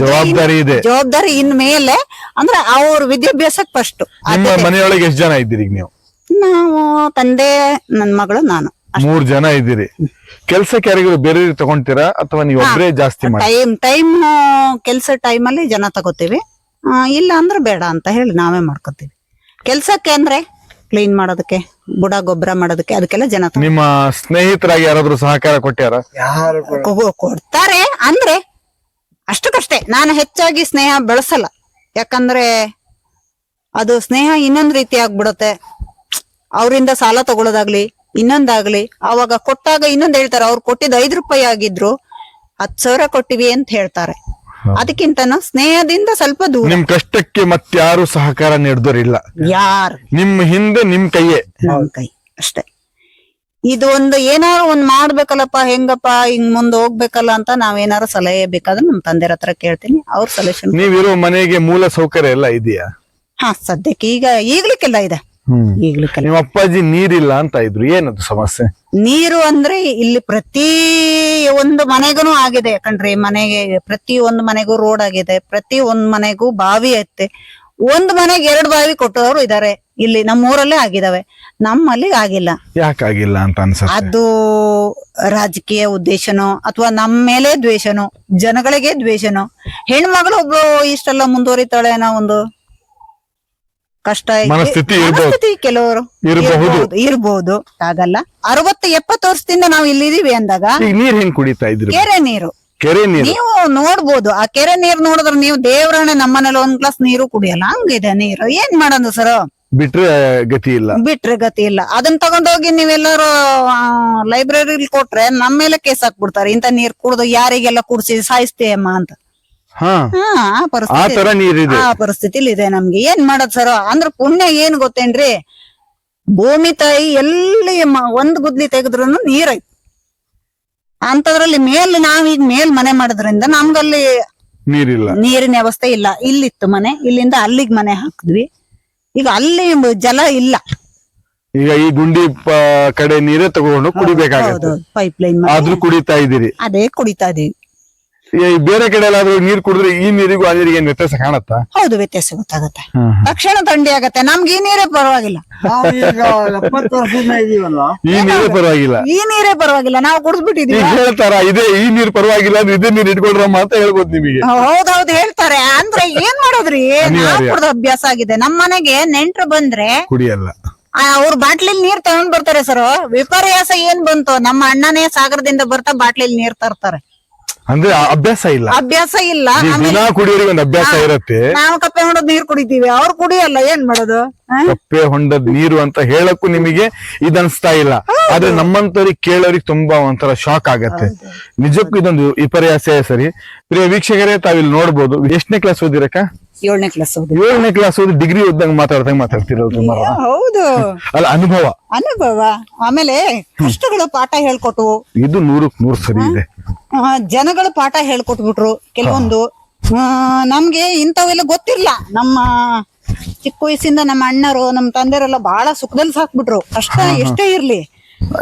ಜವಾಬ್ದಾರಿ ಇದೆ. ಜವಾಬ್ದಾರಿ ಇನ್ ಮೇಲೆ ಅಂದ್ರೆ ಅವ್ರ ವಿದ್ಯಾಭ್ಯಾಸಕ್ಕೆ ಫಸ್ಟ್ ನಿಮ್ಮ ಮನೆಯೊಳಗೆ ಎಷ್ಟ್ ಜನ ಇದ್ದೀರಿ ಈಗ ನೀವು? ನಾವು ತಂದೆ ನನ್ ಮಗಳು ನಾನು. ಮೂರ್ ಜನ ಇದ್ದೀರಿ. ಕೆಲ್ಸಕ್ಕೆ ಯಾರಿಗೂ ಬೇರೆ ತಗೊಂತೀರಾ ಅಥವಾ ನೀವು ಒಬ್ಬರೇ ಜಾಸ್ತಿ ಮಾಡಿ? ಟೈಮ್ ಟೈಮ್ ಕೆಲ್ಸ ಟೈಮ್ ಅಲ್ಲಿ ಜನ ತಗೋತೀವಿ. ಇಲ್ಲ ಅಂದ್ರೆ ಬೇಡ ಅಂತ ಹೇಳಿ ನಾವೇ ಮಾಡ್ಕೋತೀವಿ. ಕೆಲ್ಸಕ್ಕೆ ಅಂದ್ರೆ ಕ್ಲೀನ್ ಮಾಡೋದಕ್ಕೆ ಬುಡ ಗೊಬ್ಬರ ಮಾಡೋದಕ್ಕೆ ಅದಕ್ಕೆಲ್ಲ ಜನ ನಿಮ್ಮ ಸ್ನೇಹಿತರಾಗಿ ಯಾರಾದ್ರೂ ಸಹಕಾರ ಕೊಟ್ಟ್ಯಾರ? ಕೊ- ಕೊಡ್ತಾರೆ ಅಂದ್ರೆ ಅಷ್ಟಕ್ಕಷ್ಟೇ ನಾನು ಹೆಚ್ಚಾಗಿ ಸ್ನೇಹ ಬೆಳೆಸಲ್ಲ. ಯಾಕಂದ್ರೆ ಅದು ಸ್ನೇಹ ಇನ್ನೊಂದ್ ರೀತಿ ಆಗ್ಬಿಡತ್ತೆ. ಅವರಿಂದ ಸಾಲ ತಗೊಳ್ಳೋದಾಗ್ಲಿ ಇನ್ನೊಂದಾಗ್ಲಿ ಅವಾಗ ಕೊಟ್ಟಾಗ ಇನ್ನೊಂದ್ ಹೇಳ್ತಾರೆ ಅವ್ರು ಕೊಟ್ಟಿದ್ ಐದ್ ರೂಪಾಯಿ ಆಗಿದ್ರು ಹತ್ ಸಾವಿರ ಕೊಟ್ಟಿವಿ ಅಂತ ಹೇಳ್ತಾರೆ. ಅದಕ್ಕಿಂತನೂ ಸ್ನೇಹದಿಂದ ಸ್ವಲ್ಪ ದೂರ. ನಿಮ್ ಕಷ್ಟಕ್ಕೆ ಮತ್ಯಾರು ಸಹಕಾರ ನೀಡಿದ್ರಿಲ್ಲ. ಯಾರು? ನಿಮ್ ಹಿಂದೆ ನಿಮ್ ಕೈಯೇ. ನಮ್ ಕೈ ಅಷ್ಟೇ. ಇದು ಒಂದು ಏನಾರು ಒಂದ್ ಮಾಡ್ಬೇಕಲ್ಲಪ್ಪ ಹೆಂಗಪ್ಪ ಹಿಂಗ್ ಮುಂದೆ ಹೋಗ್ಬೇಕಲ್ಲ ಅಂತ ನಾವೇನಾರು ಸಲಹೆ ಬೇಕಾದ್ರೆ ನಮ್ ತಂದೆರ ಹತ್ರ ಕೇಳ್ತೀನಿ. ಅವ್ರ ಸೊಲ್ಯೂಷನ್ ನೀವಿರೋ ಮನೆಗೆ ಮೂಲ ಸೌಕರ್ಯ ಎಲ್ಲ ಇದೆಯಾ? ಹಾ ಸದ್ಯಕ್ಕೆ ಈಗ ಈಗ್ಲಿಕ್ಕೆಲ್ಲ ಇದೆ. ನಿಮ್ಮ ಅಪ್ಪಾಜಿ ನೀರಿಲ್ಲ ಅಂತ ಇದ್ರು ಏನದು ಸಮಸ್ಯೆ? ನೀರು ಅಂದ್ರೆ ಇಲ್ಲಿ ಪ್ರತಿ ಒಂದು ಮನೆಗೂ ಆಗಿದೆ ಕಣ್ರಿ. ಮನೆಗೆ ಪ್ರತಿ ಒಂದು ಮನೆಗೂ ರೋಡ್ ಆಗಿದೆ ಪ್ರತಿ ಒಂದ್ ಮನೆಗೂ ಬಾವಿ ಐತೆ. ಒಂದ್ ಮನೆಗೆ ಎರಡು ಬಾವಿ ಕೊಟ್ಟವರು ಇದಾರೆ. ಇಲ್ಲಿ ನಮ್ಮ ಊರಲ್ಲೇ ಆಗಿದಾವೆ. ನಮ್ಮಲ್ಲಿ ಆಗಿಲ್ಲ. ಯಾಕಾಗಿಲ್ಲ ಅಂತ ಅನ್ಸುತ್ತೆ? ಅದು ರಾಜಕೀಯ ಉದ್ದೇಶನೋ ಅಥವಾ ನಮ್ಮ ಮೇಲೆ ದ್ವೇಷನೋ ಜನಗಳಿಗೆ ದ್ವೇಷನೋ. ಹೆಣ್ಮಗಳು ಒಬ್ಳು ಇಷ್ಟೆಲ್ಲ ಮುಂದುವರಿತಾಳೆ ಅನ್ನೋ ಒಂದು ಕಷ್ಟ. ಮನಸ್ಥಿತಿ ಇರ್ಬೋದು. ಮನಸ್ಥಿತಿ ಕೆಲವರು ಇರಬಹುದು. ಇರ್ಬೋದು ಇರ್ಬೋದು. ಆಗಲ್ಲ ಅರವತ್ತು ಎಪ್ಪತ್ತು ವರ್ಷದಿಂದ ನಾವು ಇಲ್ಲಿದೀವಿ ಅಂದಾಗ ಈಗ ನೀರ್ ಹೆಂಗ್ ಕುಡಿತಾ ಇದ್ರಿ ಕೆರೆ ನೀರು. ಕೆರೆ ನೀರು. ನೀವು ನೋಡ್ಬೋದು ಆ ಕೆರೆ ನೀರ್ ನೋಡಿದ್ರೆ ನೀವು ನಮ್ಮ ನಮ್ಮನೇಲಿ ಒಂದ್ ಗ್ಲಾಸ್ ನೀರು ಕುಡಿಯಲ್ಲ? ಹಂಗಿದೆ ನೀರು. ಏನ್ ಮಾಡೋದು ಸರ್? ಬಿಟ್ರೆ ಗತಿ ಇಲ್ಲ. ಬಿಟ್ರೆ ಗತಿ ಇಲ್ಲ. ಅದನ್ನ ತಗೊಂಡೋಗಿ ನೀವೆಲ್ಲರೂ ಲೈಬ್ರರಿಲಿ ಕೊಟ್ರೆ ನಮ್ಮ ಮೇಲೆ ಕೇಸ್ ಹಾಕ್ಬಿಡ್ತಾರೆ. ಇಂತ ನೀರ್ ಕುಡ್ದು ಯಾರಿಗೆಲ್ಲ ಕುಡ್ಸಿ ಸಾಯಿಸ್ತೇಯಮ್ಮ ಅಂತ. ಹಾ. ಹಾ ಆ ಆ ಪರಿಸ್ಥಿತಿ ತರ ನೀರಿದೆ ಆ ಪರಿಸ್ಥಿತಿಲಿ ಇದೆ ನಮ್ಗೆ. ಏನ್ ಮಾಡೋದ್ ಸರ್? ಅಂದ್ರ ಪುಣ್ಯ ಏನ್ ಗೊತ್ತೇನ್ರಿ? ಭೂಮಿ ತಾಯಿ ಎಲ್ಲಿ ಮ- ಒಂದ್ ಗುದ್ಲಿ ತೆಗೆದ್ರು ನೀರೈತಿ ಅಂತದ್ರಲ್ಲಿ ಮೇಲ್ ನಾವೀಗ ಮೇಲ್ ಮನೆ ಮಾಡೋದ್ರಿಂದ ನಮ್ಗಲ್ಲಿ ನೀರಿಲ್ಲ. ನೀರಿನ ವ್ಯವಸ್ಥೆ ಇಲ್ಲ. ಇಲ್ಲಿತ್ತು ಮನೆ ಇಲ್ಲಿಂದ ಅಲ್ಲಿಗ್ ಮನೆ ಹಾಕಿದ್ವಿ. ಈಗ ಅಲ್ಲಿ ಜಲ ಇಲ್ಲ. ಈಗ ಈ ಗುಂಡಿ ಪ- ಕಡೆ ನೀರೇ ತಗೊಂಡು ಕುಡಿಬೇಕಾಗತ್ತೆ. ಪೈಪ್ ಲೈನ್ ಆದ್ರೂ ಕುಡಿತಾ ಇದೀರಿ ಅದೇ ಕುಡಿತಾ ಇದೀವಿ. ಈ ಬೇರೆ ಕಡೆ ಎಲ್ಲಾದ್ರೂ ನೀರ್ ಕುಡಿದ್ರೆ ಈ ನೀರಿಗೂ ಆ ನೀರಿಗೆ ಏನ್ ವ್ಯತ್ಯಾಸ ಕಾಣತ್ತಾ? ಹೌದು ವ್ಯತ್ಯಾಸ ಗೊತ್ತಾಗತ್ತೆ. ತಕ್ಷಣ ಥಂಡಿ ಆಗತ್ತೆ. ನಮ್ಗೆ ಈ ನೀರೇ ಪರವಾಗಿಲ್ಲ. ನಾವೀಗ ಎಪ್ಪತ್ತು ವರ್ಷದಿಂದ ಇದೀವಲ್ಲ ಈ ನೀರೇ ಪರವಾಗಿಲ್ಲ. ಈ ನೀರೇ ಪರವಾಗಿಲ್ಲ. ನಾವು ಕುಡಿದ್ಬಿಟ್ಟಿದೀವಿ. ಈಗ ಹೇಳ್ತಾರ ಇದೇ ಈ ನೀರ್ ಪರವಾಗಿಲ್ಲ ಅಂದ್ರೆ ಇದೇ ನೀರ್ ಇಟ್ಕೊಳ್ರಮ್ಮ ಅಂತ ಹೇಳ್ಬೋದು ನಿಮಗೆ. ಹೌದೌದು ಹೇಳ್ತಾರೆ. ಅಂದ್ರೆ ಏನ್ ಮಾಡೋದ್ರಿ? ನಾವ್ ಅನಿವಾರ್ಯ. ಕುಡ್ದ ಅಭ್ಯಾಸ ಆಗಿದೆ. ನಮ್ ಮನೆಗೆ ನೆಂಟ್ರು ಬಂದ್ರೆ ಕುಡಿಯಲ್ಲ. ಆ, ಅವ್ರ ಬಾಟ್ಲಿ ನೀರ್ ತಗೊಂಡ್ ಬರ್ತಾರೆ ಸರ್. ವಿಪರ್ಯಾಸ ಏನ್ ಬಂತು ನಮ್ಮ ಅಣ್ಣನೇ ಸಾಗರದಿಂದ ಬರ್ತಾ ಬಾಟ್ಲಿಲ್ ನೀರ್ ತರ್ತಾರೆ. ಅಂದ್ರೆ ಅಭ್ಯಾಸ ಇಲ್ಲ. ಅಭ್ಯಾಸ ಇಲ್ಲ. ದಿನ ಕುಡಿಯೋರಿಗೆ ಒಂದು ಅಭ್ಯಾಸ ಇರುತ್ತೆ. ನಾವು ಕಪ್ಪೆ ಮಾಡೋದು ನೀರ್ ಕುಡಿತೀವಿ. ಅವ್ರು ಕುಡಿಯಲ್ಲ ಏನ್ ಮಾಡೋದು? ಕಪ್ಪೆ ಹೊಂಡದ ನೀರು ಅಂತ ಹೇಳಕ್ಕೂ ನಿಮಗೆ ಇದನ್ಸ್ತಾ ಇಲ್ಲ. ಆದ್ರೆ ನಮ್ಮಂತವ್ರಿಗೆ ಕೇಳೋರಿಗೆ ತುಂಬಾ ಒಂಥರ ಶಾಕ್ ಆಗತ್ತೆ. ನಿಜಕ್ಕೂ ಇದೊಂದು ವಿಪರ್ಯಾಸ ಸರಿ. ಪ್ರಿಯ ವೀಕ್ಷಕರೇ ತಾವಿಲ್ಲಿ ನೋಡ್ಬೋದು. ಎಷ್ಟನೇ ಕ್ಲಾಸ್ ಓದಿರಕ್ಕ? ಏಳನೇ ಕ್ಲಾಸ್ ಓದಿ. ಏಳನೇ ಕ್ಲಾಸ್ ಓದಿ ಡಿಗ್ರಿ ಓದ್ದಂಗ್ ಮಾತಾಡ್ದಂಗ್ ಮಾತಾಡ್ತಿರೋದು ಹೌದು. ಅಲ್ಲ ಅನುಭವ. ಅನುಭವ. ಆಮೇಲೆ ಕಷ್ಟಗಳು ಪಾಠ ಹೇಳ್ಕೊಟ್ಟು ಇದು ನೂರಕ್ ನೂರ್ ಸರಿ ಇದೆ. ಜನಗಳು ಪಾಠ ಹೇಳ್ಕೊಟ್ಬಿಟ್ರು. ಕೆಲವೊಂದು ನಮ್ಗೆ ಇಂಥವೆಲ್ಲ ಗೊತ್ತಿಲ್ಲ. ನಮ್ಮ ಚಿಕ್ಕ ವಯಸ್ಸಿಂದ ನಮ್ಮ ಅಣ್ಣರು ನಮ್ಮ ತಂದೆರೆಲ್ಲ ಬಹಳ ಸುಖದಲ್ಲಿ ಸಾಕ್ಬಿಟ್ರು. ಕಷ್ಟ ಎಷ್ಟೇ ಇರ್ಲಿ.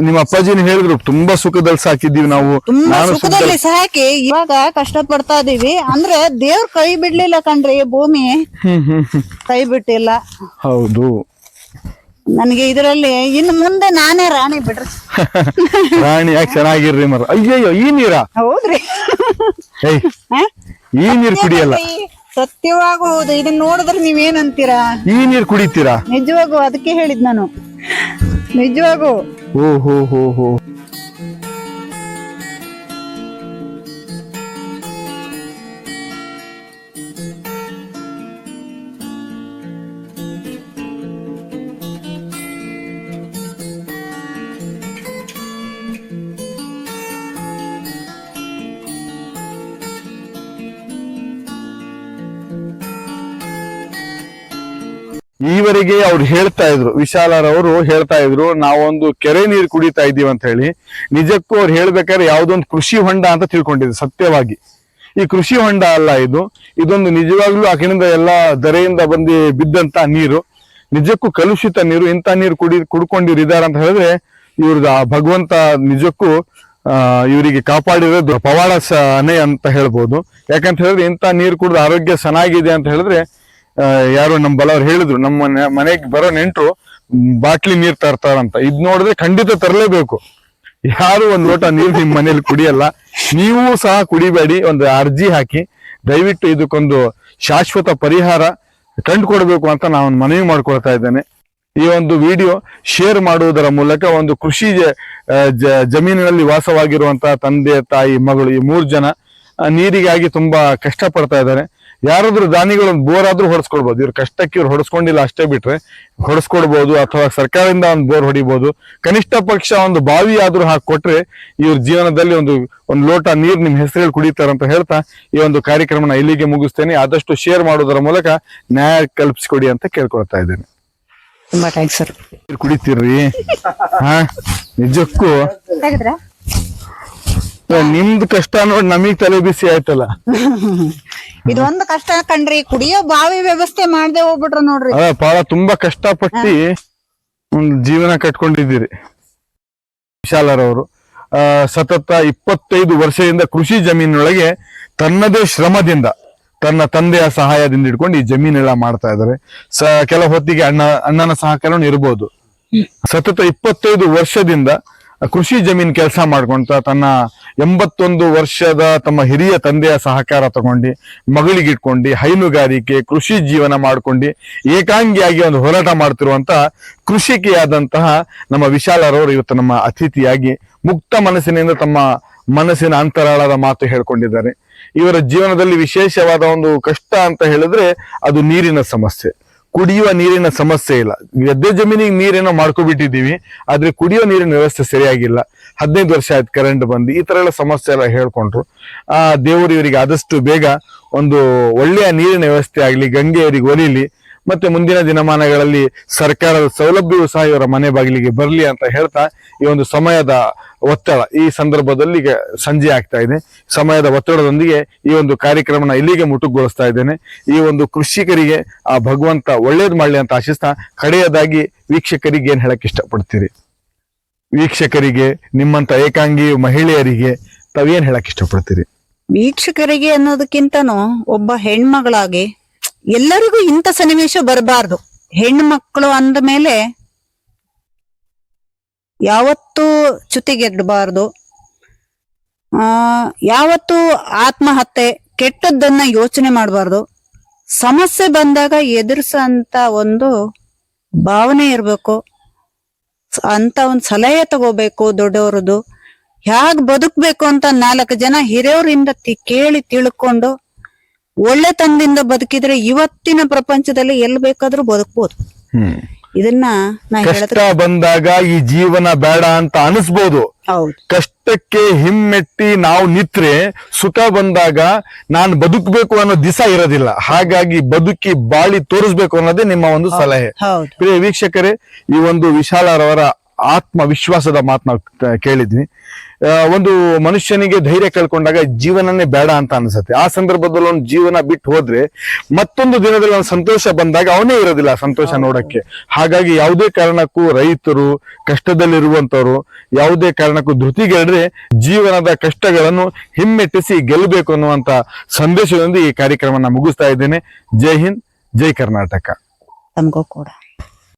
ನಿಮ್ಮ ಅಪ್ಪಾಜಿನ ಹೇಳಿದ್ರು ತುಂಬಾ ಸುಖದಲ್ಲಿ ಸಾಕಿದ್ದೀವಿ ನಾವು. ತುಂಬಾ ಸುಖದಲ್ಲಿ ಸಾಕಿ ಇವಾಗ ಕಷ್ಟ ಪಡ್ತಾ ಇದೀವಿ. ಅಂದ್ರೆ ದೇವ್ರ ಕೈ ಬಿಡ್ಲಿಲ್ಲ ಕಣ್ರಿ ಭೂಮಿ. ಕೈ ಬಿಟ್ಟಿಲ್ಲ. ಹೌದು. ನನಗೆ ಇದರಲ್ಲಿ ಇನ್ನು ಮುಂದೆ ನಾನೇ ರಾಣಿ ಬಿಡ್ರಿ. *laughs* ರಾಣಿ ಯಾಕೆ ಚೆನ್ನಾಗಿರ್ರಿ ಮರ ಅಯ್ಯಯ್ಯೋ ಈ ನೀರ? ಹೌದ್ರಿ. ಏಯ್ ಈ ನೀರ್ ಕುಡಿಯಲ್ಲ. ಸತ್ಯವಾಗೂ ಹೌದು ಇದನ್ನ ನೋಡಿದ್ರೆ ನೀವೇನಂತೀರಾ? ಈ ನೀರ್ ಕುಡಿತೀರಾ? ನಿಜವಾಗೂ ಅದಕ್ಕೆ ಹೇಳಿದ್ ನಾನು. ನಿಜವಾಗೂ. ಓ ಹೋ ಹೋ ಹೋ. ಈವರೆಗೆ ಅವ್ರು ಹೇಳ್ತಾ ಇದ್ರು ವಿಶಾಲರವರು ಹೇಳ್ತಾ ಇದ್ರು, ನಾವೊಂದು ಕೆರೆ ನೀರು ಕುಡಿತಾ ಇದೀವಿ ಅಂತ ಹೇಳಿ. ನಿಜಕ್ಕೂ ಅವ್ರು ಹೇಳ್ಬೇಕಾದ್ರೆ ಯಾವ್ದೊಂದು ಕೃಷಿ ಹೊಂಡ ಅಂತ ತಿಳ್ಕೊಂಡಿದ್ರು ಸತ್ಯವಾಗಿ. ಈ ಕೃಷಿ ಹೊಂಡ ಅಲ್ಲ ಇದು. ಇದೊಂದು ನಿಜವಾಗ್ಲೂ ಆ ಕಡೆಯಿಂದ ಎಲ್ಲ ದರೆಯಿಂದ ಬಂದು ಬಿದ್ದಂತ ನೀರು. ನಿಜಕ್ಕೂ ಕಲುಷಿತ ನೀರು, ಇಂಥ ನೀರು ಕುಡಿ ಕುಡ್ಕೊಂಡಿರು ಇದಾರ ಅಂತ ಹೇಳಿದ್ರೆ ಇವ್ರದ ಭಗವಂತ ನಿಜಕ್ಕೂ ಇವರಿಗೆ ಕಾಪಾಡಿರೋದು ಪವಾಡಸನೆ ಅಂತ ಹೇಳ್ಬೋದು. ಯಾಕಂತ ಹೇಳಿದ್ರೆ ಇಂಥ ನೀರು ಕುಡಿದ ಆರೋಗ್ಯ ಚೆನ್ನಾಗಿದೆ ಅಂತ ಹೇಳಿದ್ರೆ ಯಾರೋ ನಮ್ಮ ಬಲವ್ರು ಹೇಳಿದ್ರು, ನಮ್ಮ ಮನೆ, ಮನೆಗೆ ಬರೋ ನೆಂಟರು ಬಾಟ್ಲಿ ನೀರ್ ತರ್ತಾರಂತ. ಇದ್ ನೋಡಿದ್ರೆ ಖಂಡಿತ ತರಲೇಬೇಕು. ಯಾರು ಒಂದ್ ಲೋಟ ನೀರು ನಿಮ್ ಮನೇಲಿ ಕುಡಿಯಲ್ಲ, ನೀವು ಸಹ ಕುಡಿಬೇಡಿ, ಒಂದು ಅರ್ಜಿ ಹಾಕಿ, ದಯವಿಟ್ಟು ಇದಕ್ಕೊಂದು ಶಾಶ್ವತ ಪರಿಹಾರ ಕಂಡುಕೊಡ್ಬೇಕು ಅಂತ ನಾನು ಮನವಿ ಮಾಡ್ಕೊಳ್ತಾ ಇದ್ದೇನೆ. ಈ ಒಂದು ವಿಡಿಯೋ ಶೇರ್ ಮಾಡುವುದರ ಮೂಲಕ ಒಂದು ಕೃಷಿ ಜಮೀನಿನಲ್ಲಿ ವಾಸವಾಗಿರುವಂತಹ ತಂದೆ, ತಾಯಿ, ಮಗಳು ಈ ಮೂರು ಜನ ನೀರಿಗಾಗಿ ತುಂಬಾ ಕಷ್ಟಪಡ್ತಾ ಇದ್ದಾರೆ. ಯಾರಾದ್ರೂ ದಾನಿಗಳು ಒಂದು ಬೋರ್ ಆದ್ರೂ ಹೊಡೆಸ್ಕೊಡ್ಬೋದು ಇವ್ರ ಕಷ್ಟಕ್ಕೆ ಇವ್ರು ಹೊಡೆಸ್ಕೊಂಡಿಲ್ಲ ಅಷ್ಟೇ ಬಿಟ್ರೆ ಹೊಡೆಸ್ಕೊಡ್ಬೋದು ಅಥವಾ ಸರ್ಕಾರದಿಂದ ಒಂದು ಬೋರ್ ಹೊಡಿಬಹುದು ಕನಿಷ್ಠ ಪಕ್ಷ ಒಂದು ಬಾವಿ ಆದ್ರೂ ಹಾಕೊಟ್ರೆ ಇವ್ರ ಜೀವನದಲ್ಲಿ ಒಂದು ಒಂದು ಲೋಟ ನೀರು ನಿಮ್ಮ ಹೆಸರಲ್ಲಿ ಕುಡಿತಾರೆ ಅಂತ ಹೇಳ್ತಾ ಈ ಒಂದು ಕಾರ್ಯಕ್ರಮನ ಇಲ್ಲಿಗೆ ಮುಗಿಸ್ತೇನೆ. ಆದಷ್ಟು ಶೇರ್ ಮಾಡೋದರ ಮೂಲಕ ನ್ಯಾಯ ಕಲ್ಪಿಸಿಕೊಡಿ ಅಂತ ಕೇಳ್ಕೊಳ್ತಾ ಇದ್ದೇನೆ. ತುಂಬಾ ಥ್ಯಾಂಕ್ಸ್ ಸರ್ ಕುಡಿತೀರ್ರಿ. ಹಾ? ನಿಜಕ್ಕೂ? ನಿಮ್ದು ಕಷ್ಟ ನೋಡಿ ನಮಗ್ ತಲೆ ಬಿಸಿ ಆಯ್ತಲ್ಲ. *laughs* ಇದೊಂದು ಕಷ್ಟ ಕಣ್ರಿ ಕುಡಿಯೋ ಬಾವಿ ವ್ಯವಸ್ಥೆ ಮಾಡದೆ ಹೋಗ್ಬಿಟ್ರ ನೋಡ್ರಿ. ಅದ ಬಹಳ ತುಂಬಾ ಕಷ್ಟಪಟ್ಟು ಒಂದು ಜೀವನ ಕಟ್ಕೊಂಡಿದ್ದೀರಿ. ವಿಶಾಲರವರು ಆ ಸತತ ಇಪ್ಪತ್ತೈದು ವರ್ಷದಿಂದ ಕೃಷಿ ಜಮೀನೊಳಗೆ ತನ್ನದೇ ಶ್ರಮದಿಂದ ತನ್ನ ತಂದೆಯ ಸಹಾಯದಿಂದ ಹಿಡ್ಕೊಂಡು ಈ ಜಮೀನೆಲ್ಲ ಮಾಡ್ತಾ ಇದ್ದಾರೆ. ಸ ಕೆಲ ಹೊತ್ತಿಗೆ ಅಣ್ಣ ಅಣ್ಣನ ಸಹಕಾರನು ಇರ್ಬೋದು. ಸತತ ಇಪ್ಪತ್ತೈದು ವರ್ಷದಿಂದ ಕೃಷಿ ಜಮೀನ್ ಕೆಲಸ ಮಾಡ್ಕೊಂತ ತನ್ನ ಎಂಬತ್ತೊಂದು ವರ್ಷದ ತಮ್ಮ ಹಿರಿಯ ತಂದೆಯ ಸಹಕಾರ ತಗೊಂಡು, ಮಗಳಿಗೆ ಇಟ್ಕೊಂಡು, ಹೈನುಗಾರಿಕೆ, ಕೃಷಿ ಜೀವನ ಮಾಡ್ಕೊಂಡು, ಏಕಾಂಗಿಯಾಗಿ ಒಂದು ಹೋರಾಟ ಮಾಡ್ತಿರುವಂತ ಕೃಷಿಕೆಯಾದಂತಹ ನಮ್ಮ ವಿಶಾಲರವರು ಇವತ್ತು ನಮ್ಮ ಅತಿಥಿಯಾಗಿ ಮುಕ್ತ ಮನಸ್ಸಿನಿಂದ ತಮ್ಮ ಮನಸ್ಸಿನ ಅಂತರಾಳದ ಮಾತು ಹೇಳ್ಕೊಂಡಿದ್ದಾರೆ. ಇವರ ಜೀವನದಲ್ಲಿ ವಿಶೇಷವಾದ ಒಂದು ಕಷ್ಟ ಅಂತ ಹೇಳಿದ್ರೆ ಅದು ನೀರಿನ ಸಮಸ್ಯೆ. ಕುಡಿಯುವ ನೀರಿನ ಸಮಸ್ಯೆ ಇಲ್ಲ. ಗದ್ದೆ ಜಮೀನಿಗೆ ನೀರೇನೋ ಮಾಡ್ಕೊಬಿಟ್ಟಿದ್ದೀವಿ, ಆದ್ರೆ ಕುಡಿಯೋ ನೀರಿನ ವ್ಯವಸ್ಥೆ ಸರಿಯಾಗಿಲ್ಲ. ಹದಿನೈದು ವರ್ಷ ಆಯ್ತು ಕರೆಂಟ್ ಬಂದು, ಈ ತರ ಎಲ್ಲ ಸಮಸ್ಯೆ ಎಲ್ಲ ಹೇಳ್ಕೊಂಡ್ರು. ಆ ದೇವರು ಇವರಿಗೆ ಆದಷ್ಟು ಬೇಗ ಒಂದು ಒಳ್ಳೆಯ ನೀರಿನ ವ್ಯವಸ್ಥೆ ಆಗಲಿ ಗಂಗೆಯವರಿಗೆ ಒಲಿಲಿ, ಮತ್ತೆ ಮುಂದಿನ ದಿನಮಾನಗಳಲ್ಲಿ ಸರ್ಕಾರದ ಸೌಲಭ್ಯವೂ ಸಹ ಇವರ ಮನೆ ಬಾಗಿಲಿಗೆ ಬರಲಿ ಅಂತ ಹೇಳ್ತಾ ಈ ಒಂದು ಸಮಯದ ಒತ್ತಡ ಈ ಸಂದರ್ಭದಲ್ಲಿ ಈಗ ಸಂಜೆ ಆಗ್ತಾ ಇದೆ. ಸಮಯದ ಒತ್ತಡದೊಂದಿಗೆ ಈ ಒಂದು ಕಾರ್ಯಕ್ರಮನ ಇಲ್ಲಿಗೆ ಮುಟುಕುಗೊಳಿಸ್ತಾ ಇದ್ದೇನೆ. ಈ ಒಂದು ಕೃಷಿಕರಿಗೆ, ಆ ಭಗವಂತ ಒಳ್ಳೇದು ಮಾಡಲಿ ಅಂತ ಆಶಿಸ್ತಾ ಕಡೆಯದಾಗಿ ವೀಕ್ಷಕರಿಗೆ ಏನ್ ಹೇಳಕ್ ಇಷ್ಟಪಡ್ತೀರಿ? ವೀಕ್ಷಕರಿಗೆ, ನಿಮ್ಮಂತ ಏಕಾಂಗಿ ಮಹಿಳೆಯರಿಗೆ ತಾವೇನ್ ಹೇಳಕ್ ಇಷ್ಟಪಡ್ತೀರಿ? ವೀಕ್ಷಕರಿಗೆ ಅನ್ನೋದಕ್ಕಿಂತನೂ ಒಬ್ಬ ಹೆಣ್ಮಗಳಾಗಿ ಎಲ್ಲರಿಗೂ ಇಂಥ ಸನ್ನಿವೇಶ ಬರಬಾರ್ದು. ಹೆಣ್ಮಕ್ಳು ಅಂದ ಮೇಲೆ ಯಾವತ್ತೂ ಚ್ಯುತಿಗೆಡ್ಬಾರ್ದು. ಆ, ಯಾವತ್ತೂ ಆತ್ಮಹತ್ಯೆ ಕೆಟ್ಟದ್ದನ್ನ ಯೋಚನೆ ಮಾಡಬಾರ್ದು. ಸಮಸ್ಯೆ ಬಂದಾಗ ಎದುರಿಸಂತ ಒಂದು ಭಾವನೆ ಇರಬೇಕು. ಅಂತ ಒಂದು ಸಲಹೆ ತಗೋಬೇಕು ದೊಡ್ಡವರದು ಹ್ಯಾಗ್ ಬದುಕ್ಬೇಕು ಅಂತ ನಾಲ್ಕು ಜನ ಹಿರಿಯವರಿಂದ ಕೇಳಿ ತಿಳ್ಕೊಂಡು ಒಳ್ಳೆತನದಿಂದ ಬದುಕಿದ್ರೆ ಇವತ್ತಿನ ಪ್ರಪಂಚದಲ್ಲಿ ಎಲ್ಲಿ ಬೇಕಾದ್ರೂ ಬದುಕ್ಬೋದು. ಇದನ್ನ ನಾ ಕಷ್ಟ ಹೇಳಿದ್ರೆ ಬಂದಾಗ ಈ ಜೀವನ ಬೇಡ ಅಂತ ಅನಿಸ್ಬೋದು. ಹೌದು. ಕಷ್ಟಕ್ಕೆ ಹಿಮ್ಮೆಟ್ಟಿ ನಾವು ನಿತ್ರೆ ಸುಖ ಬಂದಾಗ ನಾನು ಬದುಕಬೇಕು ಅನ್ನೋ ದಿಸ ಇರೋದಿಲ್ಲ. ಹಾಗಾಗಿ ಬದುಕಿ ಬಾಳಿ ತೋರಿಸ್ಬೇಕು ಅನ್ನೋದೇ ನಿಮ್ಮ ಒಂದು ಸಲಹೆ. ಹೌದು. ಪ್ರಿಯ ವೀಕ್ಷಕರೇ ಈ ಒಂದು ವಿಶಾಲರವರ ಆತ್ಮವಿಶ್ವಾಸದ ಮಾತನ್ನ ಕೇಳಿದ್ವಿ. ಆ, ಒಂದು ಮನುಷ್ಯನಿಗೆ ಧೈರ್ಯ ಕಳ್ಕೊಂಡಾಗ ಜೀವನನೇ ಬೇಡ ಅಂತ ಅನ್ಸುತ್ತೆ. ಆ ಸಂದರ್ಭದಲ್ಲಿ ಒಂದು ಜೀವನ ಬಿಟ್ಟು ಹೋದ್ರೆ ಮತ್ತೊಂದು ದಿನದಲ್ಲಿ ಒಂದು ಸಂತೋಷ ಬಂದಾಗ ಅವನೇ ಇರೋದಿಲ್ಲ ಸಂತೋಷ ನೋಡಕ್ಕೆ. ಹಾಗಾಗಿ ಯಾವುದೇ ಕಾರಣಕ್ಕೂ ರೈತರು ಕಷ್ಟದಲ್ಲಿರುವಂತವ್ರು ಯಾವುದೇ ಕಾರಣಕ್ಕೂ ಧೃತಿಗೆಡ್ರೆ ಜೀವನದ ಕಷ್ಟಗಳನ್ನು ಹಿಮ್ಮೆಟ್ಟಿಸಿ ಗೆಲ್ಲಬೇಕು ಅನ್ನುವಂತ ಸಂದೇಶದೊಂದಿಗೆ ಈ ಕಾರ್ಯಕ್ರಮನ ಮುಗಿಸ್ತಾ ಇದ್ದೇನೆ. ಜೈ ಹಿಂದ್ ಜೈ ಕರ್ನಾಟಕ. ತಮಗೂ ಕೂಡ.